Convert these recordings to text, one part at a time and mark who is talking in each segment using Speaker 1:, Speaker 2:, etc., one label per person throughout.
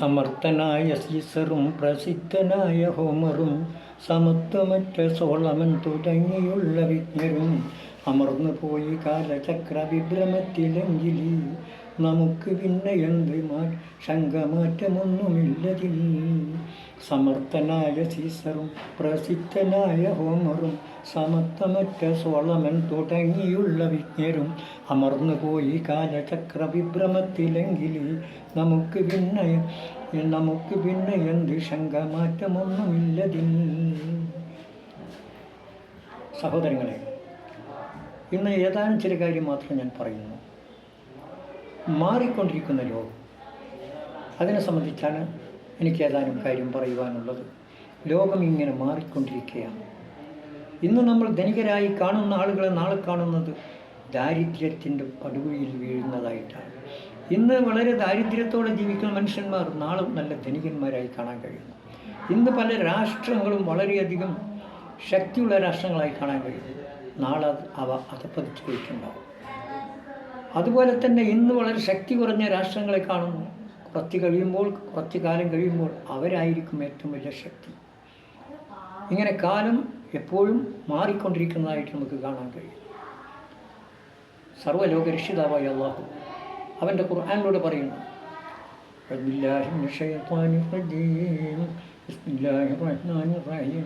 Speaker 1: സമർത്ഥനായ സീസറും പ്രസിദ്ധനായ ഹോമറും സമത്വമറ്റ സോളമൻ തുടങ്ങിയുള്ള വിജ്ഞരും അമർന്നു പോയി കാലചക്ര വിഭ്രമത്തിലെങ്കിലി നമുക്ക് പിന്നെ എന്ത് മാ ശങ്കമാറ്റമൊന്നുമില്ലതിൽ സമർത്ഥനായ സീസറും പ്രസിദ്ധനായ ഹോമറും സമത്വമറ്റ സോളമൻ തുടങ്ങിയുള്ള വിജ്ഞരും അമർന്നു പോയി കാലചക്ര വിഭ്രമത്തിലെങ്കിൽ നമുക്ക് പിന്നെ നമുക്ക് പിന്നെ എന്ത് ശങ്കമാറ്റമൊന്നുമില്ലതിൽ സഹോദരങ്ങളെ ഇന്ന് ഏതാനും ചില കാര്യം മാത്രം ഞാൻ പറയുന്നു. മാറിക്കൊണ്ടിരിക്കുന്ന ലോകം. അതിനെ സംബന്ധിച്ചാണ് എനിക്ക് ഏതാനും കാര്യം പറയുവാനുള്ളത്. ലോകം ഇങ്ങനെ മാറിക്കൊണ്ടിരിക്കുകയാണ്. ഇന്ന് നമ്മൾ ധനികരായി കാണുന്ന ആളുകളെ നാളെ കാണുന്നത് ദാരിദ്ര്യത്തിന്റെ പടുകുഴിയിൽ വീഴുന്നതായിട്ടാണ്. ഇന്ന് വളരെ ദാരിദ്ര്യത്തോടെ ജീവിക്കുന്ന മനുഷ്യന്മാർ നാളെ നല്ല ധനികന്മാരായി കാണാൻ കഴിയുന്നു. ഇന്ന് പല രാഷ്ട്രങ്ങളും വളരെയധികം ശക്തിയുള്ള രാഷ്ട്രങ്ങളായി കാണാൻ കഴിയും നാളെ അവ അധപ്പതിച്ച് പോയിട്ടുണ്ടാവും അതുപോലെ തന്നെ ഇന്ന് വളരെ ശക്തി കുറഞ്ഞ രാഷ്ട്രങ്ങളെ കാണുന്നു കുറച്ച് കഴിയുമ്പോൾ കുറച്ച് കാലം കഴിയുമ്പോൾ അവരായിരിക്കും ഏറ്റവും വലിയ ശക്തി ഇങ്ങനെ കാലം എപ്പോഴും മാറിക്കൊണ്ടിരിക്കുന്നതായിട്ട് നമുക്ക് കാണാൻ കഴിയും സർവ്വലോക രക്ഷിതാവായ അള്ളാഹു അവൻ്റെ ഖുർആാനിലൂടെ പറയുന്നു أعوذ بالله من الشيطان الرجيم بسم الله الرحمن الرحيم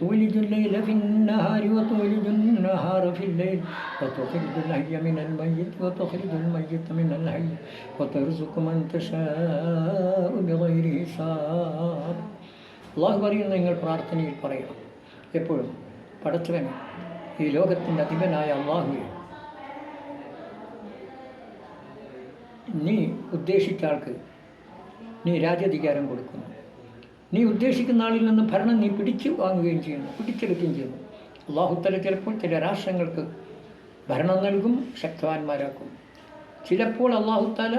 Speaker 1: تولج الليل في النهار وتولج النهار في الليل وتخرج الحي من الميت وتخرج الميت من الحي وترزق من تشاء بغير حساب അള്ളാഹു പറയുന്ന നിങ്ങൾ പ്രാർത്ഥനയിൽ പറയണം എപ്പോഴും പടച്ചവൻ ഈ ലോകത്തിൻ്റെ അധിപനായ അള്ളാഹുവെ നീ ഉദ്ദേശിച്ച ആൾക്ക് നീ രാജ്യാധികാരം കൊടുക്കുന്നു നീ ഉദ്ദേശിക്കുന്ന ആളിൽ നിന്ന് ഭരണം നീ പിടിച്ചു വാങ്ങുകയും ചെയ്യുന്നു പിടിച്ചെടുക്കുകയും ചെയ്യുന്നു. അള്ളാഹുത്തല ചിലപ്പോൾ ചില രാഷ്ട്രങ്ങൾക്ക് ഭരണം നൽകും ശക്തവാന്മാരാക്കും. ചിലപ്പോൾ അള്ളാഹുത്താല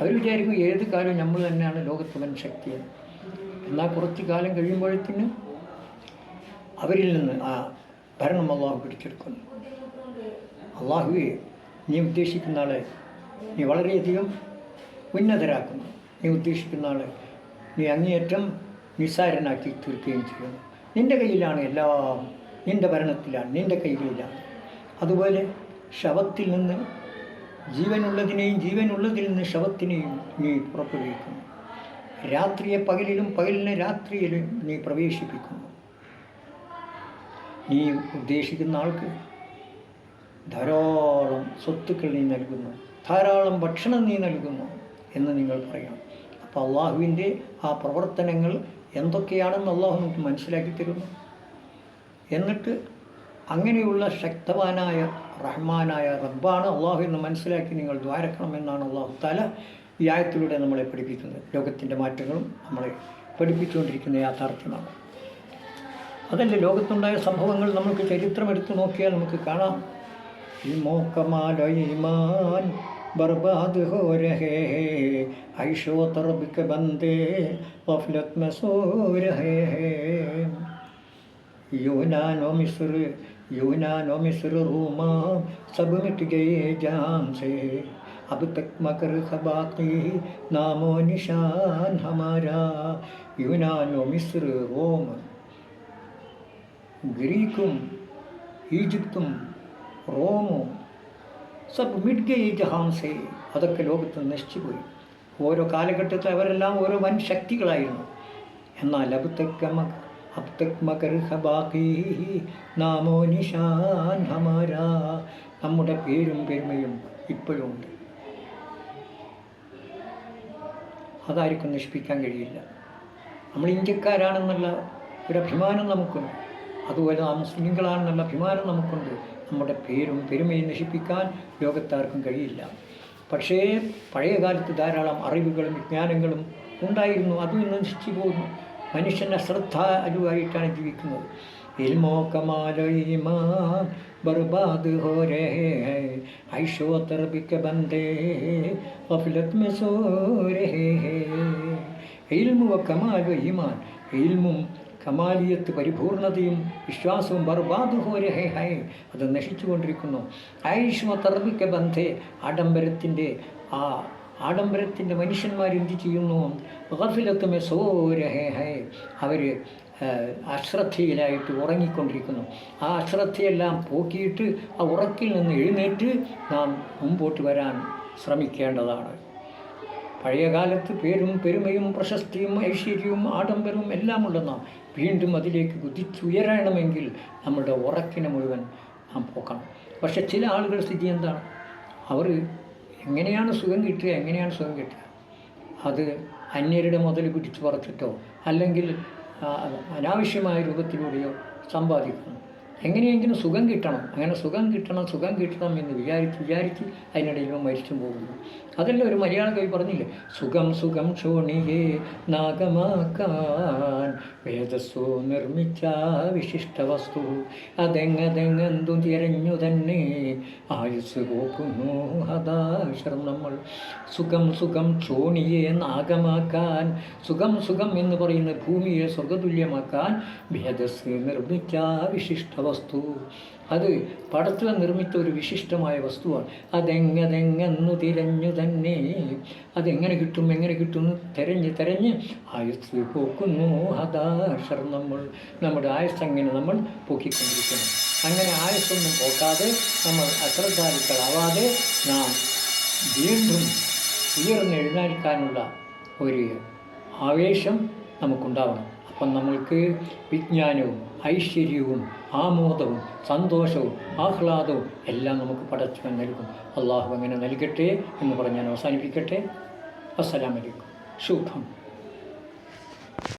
Speaker 1: അവർ വിചാരിക്കും ഏത് കാലവും നമ്മൾ തന്നെയാണ് ലോകത്ത് വൻ ശക്തിയത് എന്നാൽ കുറച്ച് കാലം കഴിയുമ്പോഴത്തേന് അവരിൽ നിന്ന് ആ ഭരണം അള്ളാഹു പിടിച്ചെടുക്കുന്നു. അള്ളാഹുവെ നീ ഉദ്ദേശിക്കുന്ന ആളെ നീ വളരെയധികം ഉന്നതരാക്കുന്നു. നീ ഉദ്ദേശിക്കുന്ന ആളെ നീ അങ്ങേയറ്റം നിസ്സാരനാക്കി തീർക്കുകയും ചെയ്യുന്നു. നിന്റെ കയ്യിലാണ് എല്ലാം. നിന്റെ ഭരണത്തിലാണ്. നിന്റെ കൈകളിലാണ്. അതുപോലെ ശവത്തിൽ നിന്ന് ജീവനുള്ളതിനെയും ജീവനുള്ളതിൽ നിന്ന് ശവത്തിനെയും നീ പുറപ്പെടുവിക്കുന്നു. രാത്രിയെ പകലിലും പകലിനെ രാത്രിയിലും നീ പ്രവേശിപ്പിക്കുന്നു. നീ ഉദ്ദേശിക്കുന്ന ആൾക്ക് ധാരാളം സ്വത്തുക്കൾ നീ നൽകുന്നു. ധാരാളം ഭക്ഷണം നീ നൽകുന്നു എന്ന് നിങ്ങൾ പറയണം. അപ്പോൾ അള്ളാഹുവിന്റെ ആ പ്രവർത്തനങ്ങൾ എന്തൊക്കെയാണെന്ന് അള്ളാഹു നമുക്ക് മനസ്സിലാക്കി തരുന്നു. എന്നിട്ട് അങ്ങനെയുള്ള ശക്തവാനായ റഹ്മാനായ റബ്ബാണ് അള്ളാഹു എന്ന് മനസ്സിലാക്കി നിങ്ങൾ ദ്വാരക്കണമെന്നാണ് അള്ളാഹു തല ഈ ആയത്തിലൂടെ നമ്മളെ പഠിപ്പിക്കുന്നത്. ലോകത്തിന്റെ മാറ്റങ്ങളും നമ്മളെ പഠിപ്പിച്ചുകൊണ്ടിരിക്കുന്ന യാഥാർത്ഥ്യമാണ്. അതല്ല ലോകത്തുണ്ടായ സംഭവങ്ങൾ നമുക്ക് ചരിത്രം എടുത്തു നോക്കിയാൽ നമുക്ക് കാണാം. ഈ बर्बाद हो रहे ہیں عیش و طرب کے بندے غفلت میں سو رہے ہیں یونان و मिस्र रोमा सब मिट गए जान से अब तक मकर اب تک مکر باقی نام و نشان ہمارا യുനാൻ മിസ്ർ റോം ഗ്രീക്കും സബ് മിഡ് ഈ ജഹാംസേ അതൊക്കെ ലോകത്ത് നശിച്ചുപോയി. ഓരോ കാലഘട്ടത്തിൽ അവരെല്ലാം ഓരോ വൻ ശക്തികളായിരുന്നു. എന്നാൽ അബ്തക് അബ്തക് മകർ ഹബാഖി നാമോ നിഷാൻ നമ്മുടെ പേരും പെരുമയും ഇപ്പോഴും ഉണ്ട്. അതായിരിക്കും നശിപ്പിക്കാൻ കഴിയില്ല. നമ്മൾ ഇന്ത്യക്കാരാണെന്നുള്ള ഒരു അഭിമാനം നമുക്കുണ്ട്. അതുപോലെ ആ മുസ്ലിങ്ങളാണെന്നുള്ള അഭിമാനം നമുക്കുണ്ട്. നമ്മുടെ പേരും പെരുമയും നശിപ്പിക്കാൻ ലോകത്താർക്കും കഴിയില്ല. പക്ഷേ പഴയ കാലത്ത് ധാരാളം അറിവുകളും വിജ്ഞാനങ്ങളും ഉണ്ടായിരുന്നു. അതും ഇന്ന് നശിച്ചു പോകുന്നു. മനുഷ്യന്റെ ശ്രദ്ധ അരുവായിട്ടാണ് ജീവിക്കുന്നത്. ബർബാദ് ഈമാൻ കമാലിയത്ത് പരിപൂർണതയും വിശ്വാസവും ബർബാദ് ഹോരഹേ ഹൈ അത് നശിച്ചുകൊണ്ടിരിക്കുന്നു. ഐഷ്മ തർബിക്ക ബന്ധേ ആഡംബരത്തിന്റെ ആ ആഡംബരത്തിന്റെ മനുഷ്യന്മാർ എന്ത് ചെയ്യുന്നു? ഗഫിലത്തുമെ സോരഹേ ഹൈ അവർ അശ്രദ്ധയിലായിട്ട് ഉറങ്ങിക്കൊണ്ടിരിക്കുന്നു. ആ അശ്രദ്ധയെല്ലാം പോക്കിയിട്ട് ആ ഉറക്കിൽ നിന്ന് എഴുന്നേറ്റ് നാം മുമ്പോട്ട് വരാൻ ശ്രമിക്കേണ്ടതാണ്. പഴയ കാലത്ത് പേരും പെരുമയും പ്രശസ്തിയും ഐശ്വര്യവും ആഡംബരവും എല്ലാം ഉണ്ടെന്ന വീണ്ടും അതിലേക്ക് കുതിച്ചുയരണമെങ്കിൽ നമ്മുടെ ഉറക്കിനെ മുഴുവൻ നാം പോക്കണം. പക്ഷെ ചില ആളുകളുടെ സ്ഥിതി എന്താണ്? അവർ എങ്ങനെയാണ് സുഖം കിട്ടുക? എങ്ങനെയാണ് സുഖം കിട്ടുക? അത് അന്യരുടെ മുതൽ പിടിച്ചു പറിച്ചിട്ടോ അല്ലെങ്കിൽ അനാവശ്യമായ രൂപത്തിലൂടെയോ സമ്പാദിക്കുന്നു. എങ്ങനെയെങ്കിലും സുഖം കിട്ടണം. അങ്ങനെ സുഖം കിട്ടണം സുഖം കിട്ടണം എന്ന് വിചാരിച്ച് വിചാരിച്ച് അതിനിടയിൽ മരിച്ചു പോകുന്നു. അതല്ല ഒരു മലയാള കവി പറഞ്ഞില്ലേ? സുഖം സുഖം ക്ഷോണിയെ നാഗമാക്കാൻ വേദസ്സു നിർമ്മിച്ച വിശിഷ്ട വസ്തു. അതെങ്ങതെങ്ങെന്തു തിരഞ്ഞു തന്നെ ആയുസ് പോക്കുന്നു ഹതാശ്രം നമ്മൾ. സുഖം സുഖം ക്ഷോണിയെ നാഗമാക്കാൻ. സുഖം സുഖം എന്ന് പറയുന്ന ഭൂമിയെ സ്വർഗതുല്യമാക്കാൻ ഭേദസ് നിർമ്മിച്ച വിശിഷ്ട വസ്തു. അത് പടത്തിൽ നിർമ്മിച്ച ഒരു വിശിഷ്ടമായ വസ്തുവാണ്. അതെങ്ങതെങ്ങെന്നു തിരഞ്ഞു തന്നെ. അതെങ്ങനെ കിട്ടും എങ്ങനെ കിട്ടും എന്ന് തിരഞ്ഞ് തിരഞ്ഞ് ആയുസ് പോക്കുന്നു ഹതാശർ നമ്മൾ. നമ്മുടെ ആയുസ് അങ്ങനെ നമ്മൾ പൊക്കിക്കൊണ്ടിരിക്കണം അങ്ങനെ ആയുസ്സൊന്നും പോക്കാതെ നമ്മൾ അശ്രദ്ധാലുക്കളാവാതെ നാം വീണ്ടും ഉയർന്നെഴുന്നേൽക്കാനുള്ള ഒരു ആവേശം നമുക്കുണ്ടാവണം. അപ്പം നമ്മൾക്ക് വിജ്ഞാനവും ഐശ്വര്യവും ആമോദവും സന്തോഷവും ആഹ്ലാദവും എല്ലാം നമുക്ക് പടച്ചു നൽകും. അള്ളാഹു അങ്ങനെ നൽകട്ടെ എന്ന് പറഞ്ഞ് ഞാൻ അവസാനിപ്പിക്കട്ടെ. അസ്സലാമലൈക്കും ശുഭം.